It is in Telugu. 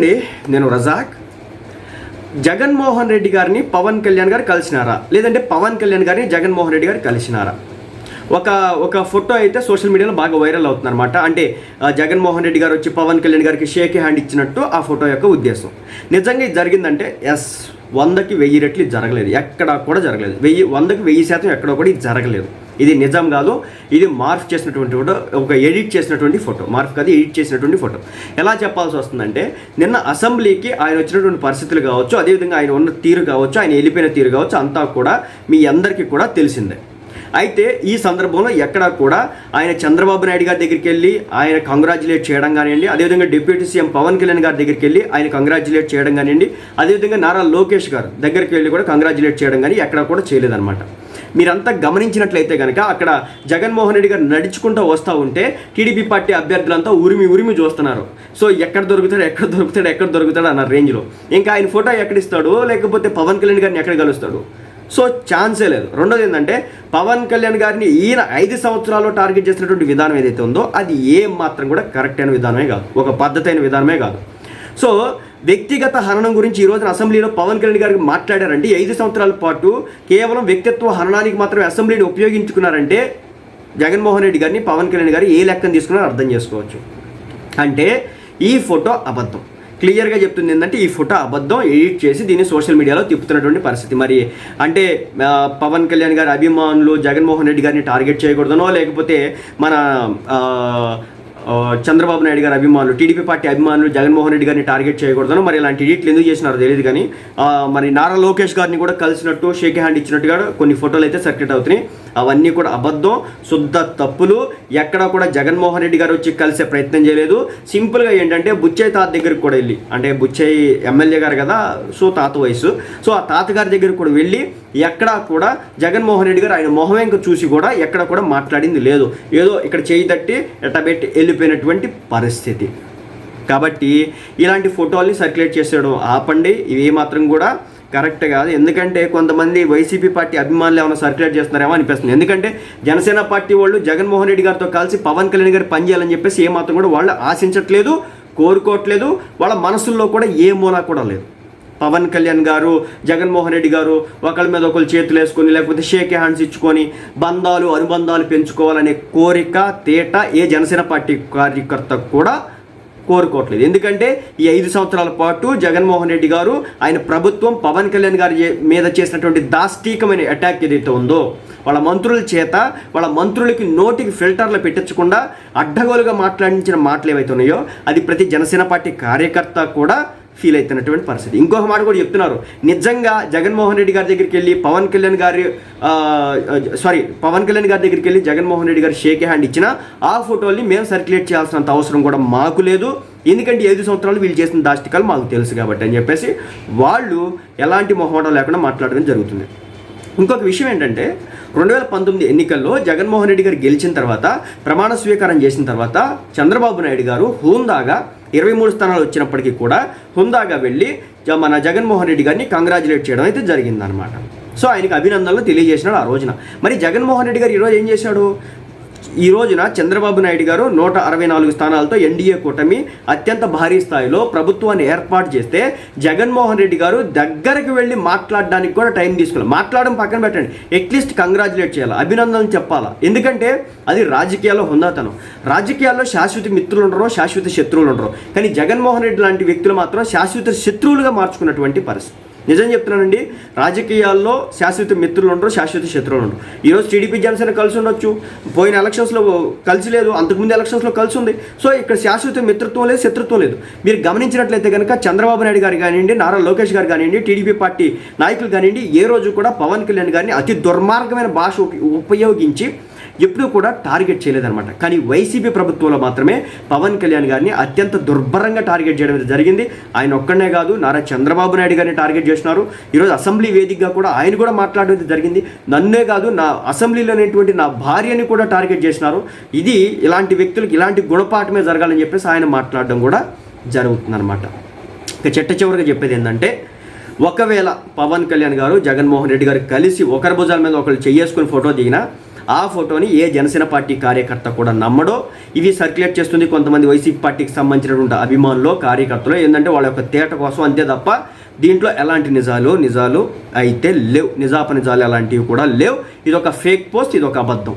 అండి నేను రజాక్. జగన్మోహన్ రెడ్డి గారిని పవన్ కళ్యాణ్ గారు కలిసినారా? లేదంటే పవన్ కళ్యాణ్ గారిని జగన్మోహన్ రెడ్డి గారు కలిసినారా? ఒక ఒక ఫోటో అయితే సోషల్ మీడియాలో బాగా వైరల్ అవుతుంది అనమాట అంటే జగన్మోహన్ రెడ్డి గారు వచ్చి పవన్ కళ్యాణ్ గారికి షేక్ హ్యాండ్ ఇచ్చినట్టు ఆ ఫోటో యొక్క ఉద్దేశం. నిజంగా ఇది జరిగిందంటే ఎస్ వందకి వెయ్యి రెట్లు జరగలేదు. ఎక్కడా కూడా జరగలేదు. వెయ్యి వందకి వెయ్యి శాతం ఎక్కడ కూడా ఇది జరగలేదు. ఇది నిజం కాదు ఇది మార్ఫ్ చేసినటువంటి ఫోటో ఒక ఎడిట్ చేసినటువంటి ఫోటో మార్ఫ్ కాదు ఎడిట్ చేసినటువంటి ఫోటో. ఎలా చెప్పాల్సి వస్తుందంటే నిన్న అసెంబ్లీకి ఆయన వచ్చినటువంటి పరిస్థితులు కావచ్చు అదేవిధంగా ఆయన ఉన్న తీరు కావచ్చు ఆయన వెళ్ళిపోయిన తీరు కావచ్చు అంతా కూడా మీ అందరికీ కూడా తెలిసిందే. అయితే ఈ సందర్భంలో ఎక్కడా కూడా ఆయన చంద్రబాబు నాయుడు గారి దగ్గరికి వెళ్ళి ఆయన కంగ్రాచులేట్ చేయడం కానివ్వండి అదేవిధంగా డిప్యూటీ సీఎం పవన్ కళ్యాణ్ గారి దగ్గరికి వెళ్ళి ఆయన కంగ్రాచులేట్ చేయడం కానివ్వండి అదేవిధంగా నారా లోకేష్ గారు దగ్గరికి వెళ్ళి కూడా కంగ్రాచులేట్ చేయడం కానీ ఎక్కడా కూడా చేయలేదన్నమాట. మీరంతా గమనించినట్లయితే కనుక అక్కడ జగన్మోహన్ రెడ్డి గారు నడుచుకుంటూ వస్తూ ఉంటే టీడీపీ పార్టీ అభ్యర్థులంతా ఉరిమి ఉరిమి చూస్తున్నారు. సో ఎక్కడ దొరుకుతాడు ఎక్కడ దొరుకుతాడు ఎక్కడ దొరుకుతాడు అన్న రేంజ్లో. ఇంకా ఆయన ఫోటో ఎక్కడ ఇస్తాడు లేకపోతే పవన్ కళ్యాణ్ గారిని ఎక్కడ కలుస్తాడు? సో ఛాన్సే లేదు. రెండోది ఏంటంటే పవన్ కళ్యాణ్ గారిని ఈయన ఐదు సంవత్సరాల్లో టార్గెట్ చేసినటువంటి విధానం ఏదైతే ఉందో అది ఏం మాత్రం కూడా కరెక్ట్ అయిన విధానమే కాదు. ఒక పద్ధతి అయిన విధానమే కాదు. సో వ్యక్తిగత హననం గురించి ఈ రోజున అసెంబ్లీలో పవన్ కళ్యాణ్ గారికి మాట్లాడారంటే ఐదు సంవత్సరాల పాటు కేవలం వ్యక్తిత్వ హననానికి మాత్రమే అసెంబ్లీని ఉపయోగించుకున్నారంటే జగన్మోహన్ రెడ్డి గారిని పవన్ కళ్యాణ్ గారు ఏ లెక్కను తీసుకున్నారో అర్థం చేసుకోవచ్చు. అంటే ఈ ఫోటో అబద్ధం. క్లియర్గా చెప్తుంది ఏంటంటే ఈ ఫోటో అబద్ధం ఎడిట్ చేసి దీన్ని సోషల్ మీడియాలో తిప్పుతున్నటువంటి పరిస్థితి. మరి అంటే పవన్ కళ్యాణ్ గారి అభిమానులు జగన్మోహన్ రెడ్డి గారిని టార్గెట్ చేయకూడదనో లేకపోతే మన చంద్రబాబు నాయుడు గారి అభిమానులు టీడీపీ పార్టీ అభిమానులు జగన్మోహన్ రెడ్డి గారిని టార్గెట్ చేయకూడదని మరి ఇలాంటి ఎడిట్లు ఎందుకు చేసినారో తెలియదు కానీ మరి నారా లోకేష్ గారిని కూడా కలిసినట్టు షేక్ హ్యాండ్ ఇచ్చినట్టుగా కొన్ని ఫోటోలు అయితే సర్క్యులేట్ అవుతున్నాయి. అవన్నీ కూడా అబద్ధం శుద్ధ తప్పులు. ఎక్కడ కూడా జగన్మోహన్ రెడ్డి గారు వచ్చి కలిసే ప్రయత్నం చేయలేదు. సింపుల్గా ఏంటంటే బుచ్చయ్య తాత దగ్గరికి కూడా వెళ్ళి అంటే బుచ్చయ్య ఎమ్మెల్యే గారు కదా సో తాత వయసు. సో ఆ తాతగారి దగ్గరికి కూడా వెళ్ళి ఎక్కడా కూడా జగన్మోహన్ రెడ్డి గారు ఆయన మొహం వెంక చూసి కూడా ఎక్కడ కూడా మాట్లాడింది లేదు. ఏదో ఇక్కడ చేయి తట్టి ఎట్టబెట్టి వెళ్ళిపోయినటువంటి పరిస్థితి. కాబట్టి ఇలాంటి ఫోటోల్ని సర్క్యులేట్ చేసేయడం ఆపండి. ఇవి మాత్రం కూడా కరెక్ట్ కాదు. ఎందుకంటే కొంతమంది వైసీపీ పార్టీ అభిమానులు ఏమైనా సర్క్యులేట్ చేస్తున్నారేమో అనిపిస్తుంది. ఎందుకంటే జనసేన పార్టీ వాళ్ళు జగన్మోహన్ రెడ్డి గారితో కలిసి పవన్ కళ్యాణ్ గారు పనిచేయాలని చెప్పేసి ఏమాత్రం కూడా వాళ్ళు ఆశించట్లేదు కోరుకోవట్లేదు. వాళ్ళ మనసుల్లో కూడా ఏ మూలా కూడా లేదు. పవన్ కళ్యాణ్ గారు జగన్మోహన్ రెడ్డి గారు ఒకళ్ళ మీద ఒకరు చేతులు వేసుకొని లేకపోతే షేక్ హ్యాండ్స్ ఇచ్చుకొని బంధాలు అనుబంధాలు పెంచుకోవాలనే కోరిక తేట ఏ జనసేన పార్టీ కార్యకర్త కూడా కోరుకోవట్లేదు. ఎందుకంటే ఈ ఐదు సంవత్సరాల పాటు జగన్మోహన్ రెడ్డి గారు ఆయన ప్రభుత్వం పవన్ కళ్యాణ్ గారి మీద చేసినటువంటి దాష్టీకమైన అటాక్ ఏదైతే ఉందో వాళ్ళ మంత్రుల చేత వాళ్ళ మంత్రులకి నోటికి ఫిల్టర్లు పెట్టించకుండా అడ్డగోలుగా మాట్లాడించిన మాటలు ఏవైతే ఉన్నాయో అది ప్రతి జనసేన పార్టీ కార్యకర్త కూడా ఫీల్ అవుతున్నటువంటి పరిస్థితి. ఇంకొక మాట కూడా చెప్తున్నారు. నిజంగా జగన్మోహన్ రెడ్డి గారి దగ్గరికి వెళ్ళి పవన్ కళ్యాణ్ గారి సారీ పవన్ కళ్యాణ్ గారి దగ్గరికి వెళ్ళి జగన్మోహన్ రెడ్డి గారు షేక్ హ్యాండ్ ఇచ్చిన ఆ ఫోటోల్ని మేము సర్క్యులేట్ చేయాల్సినంత అవసరం కూడా మాకు లేదు. ఎందుకంటే ఐదు సంవత్సరాలు వీళ్ళు చేసిన దాష్టికాలు మాకు తెలుసు కాబట్టి అని చెప్పేసి వాళ్ళు ఎలాంటి మొహమాటం లేకుండా మాట్లాడడం జరుగుతుంది. ఇంకొక విషయం ఏంటంటే రెండు వేల పంతొమ్మిది ఎన్నికల్లో జగన్మోహన్ రెడ్డి గారు గెలిచిన తర్వాత ప్రమాణ స్వీకారం చేసిన తర్వాత చంద్రబాబు నాయుడు గారు హుందాగా ఇరవై మూడు స్థానాలు వచ్చినప్పటికీ కూడా హుందాగా వెళ్ళి జ- మన జగన్మోహన్ రెడ్డి గారిని కంగ్రాచులేట్ చేయడం అయితే జరిగిందనమాట సో ఆయనకి అభినందనలు తెలియజేసినాడు ఆ రోజున. మరి జగన్మోహన్ రెడ్డి గారు ఈరోజు ఏం చేశాడు? ఈ రోజున చంద్రబాబు నాయుడు గారు నూట అరవై నాలుగు స్థానాలతో ఎన్డీఏ కూటమి అత్యంత భారీ స్థాయిలో ప్రభుత్వాన్ని ఏర్పాటు చేస్తే జగన్మోహన్ రెడ్డి గారు దగ్గరకు వెళ్ళి మాట్లాడడానికి కూడా టైం తీసుకోవాలి. మాట్లాడడం పక్కన పెట్టండి. అట్లీస్ట్ కంగ్రాచులేట్ చేయాలి. అభినందనలు చెప్పాలా? ఎందుకంటే అది రాజకీయాల్లో హుందాతనం. రాజకీయాల్లో శాశ్వత మిత్రులు ఉండరు శాశ్వత శత్రువులు ఉండరు. కానీ జగన్మోహన్ రెడ్డి లాంటి వ్యక్తులు మాత్రం శాశ్వత శత్రువులుగా మార్చుకున్నటువంటి పరిస్థితి. నిజం చెప్తున్నానండి రాజకీయాల్లో శాశ్వత మిత్రులు ఉండరు శాశ్వత శత్రువులు ఉండరు. ఈరోజు టీడీపీ జనసేన కలిసి ఉండొచ్చు. పోయిన ఎలక్షన్స్లో కలిసి లేదు అంతకుముందు ఎలక్షన్స్లో కలిసి ఉంది. సో ఇక్కడ శాశ్వత మిత్రత్వం లేదు శత్రుత్వం లేదు. మీరు గమనించినట్లయితే కనుక చంద్రబాబు నాయుడు గారు కానివ్వండి నారా లోకేష్ గారు కానివ్వండి టీడీపీ పార్టీ నాయకులు కానివ్వండి ఏ రోజు కూడా పవన్ కళ్యాణ్ గారిని అతి దుర్మార్గమైన భాష ఉప- ఉపయోగించి ఎప్పుడూ కూడా టార్గెట్ చేయలేదన్నమాట. కానీ వైసీపీ ప్రభుత్వంలో మాత్రమే పవన్ కళ్యాణ్ గారిని అత్యంత దుర్భరంగా టార్గెట్ చేయడం జరిగింది. ఆయన ఒక్కడనే కాదు నారా చంద్రబాబు నాయుడు గారిని టార్గెట్ చేసినారు. ఈరోజు అసెంబ్లీ వేదికగా కూడా ఆయన కూడా మాట్లాడడం జరిగింది. నన్నే కాదు నా అసెంబ్లీలోనేటువంటి నా భార్యని కూడా టార్గెట్ చేసినారు. ఇది ఇలాంటి వ్యక్తులకు ఇలాంటి గుణపాఠమే జరగాలని చెప్పేసి ఆయన మాట్లాడడం కూడా జరుగుతుందన్నమాట. ఇక చెట్ట చివరిగా చెప్పేది ఏంటంటే ఒకవేళ పవన్ కళ్యాణ్ గారు జగన్మోహన్ రెడ్డి గారు కలిసి ఒకరి భుజాల మీద ఒకరు చెయ్యేసుకుని ఫోటో దిగినా ఆ ఫోటోని ఏ జనసేన పార్టీ కార్యకర్త కూడా నమ్మడో ఇవి సర్క్యులేట్ చేస్తుంది కొంతమంది వైసీపీ పార్టీకి సంబంధించినటువంటి అభిమానులు కార్యకర్తలు. ఏంటంటే వాళ్ళ యొక్క తేట కోసం అంతే తప్ప దీంట్లో ఎలాంటి నిజాలు నిజాలు అయితే లేవు. నిజాప నిజాలు ఎలాంటివి కూడా లేవు. ఇది ఒక ఫేక్ పోస్ట్ ఇది ఒక అబద్ధం.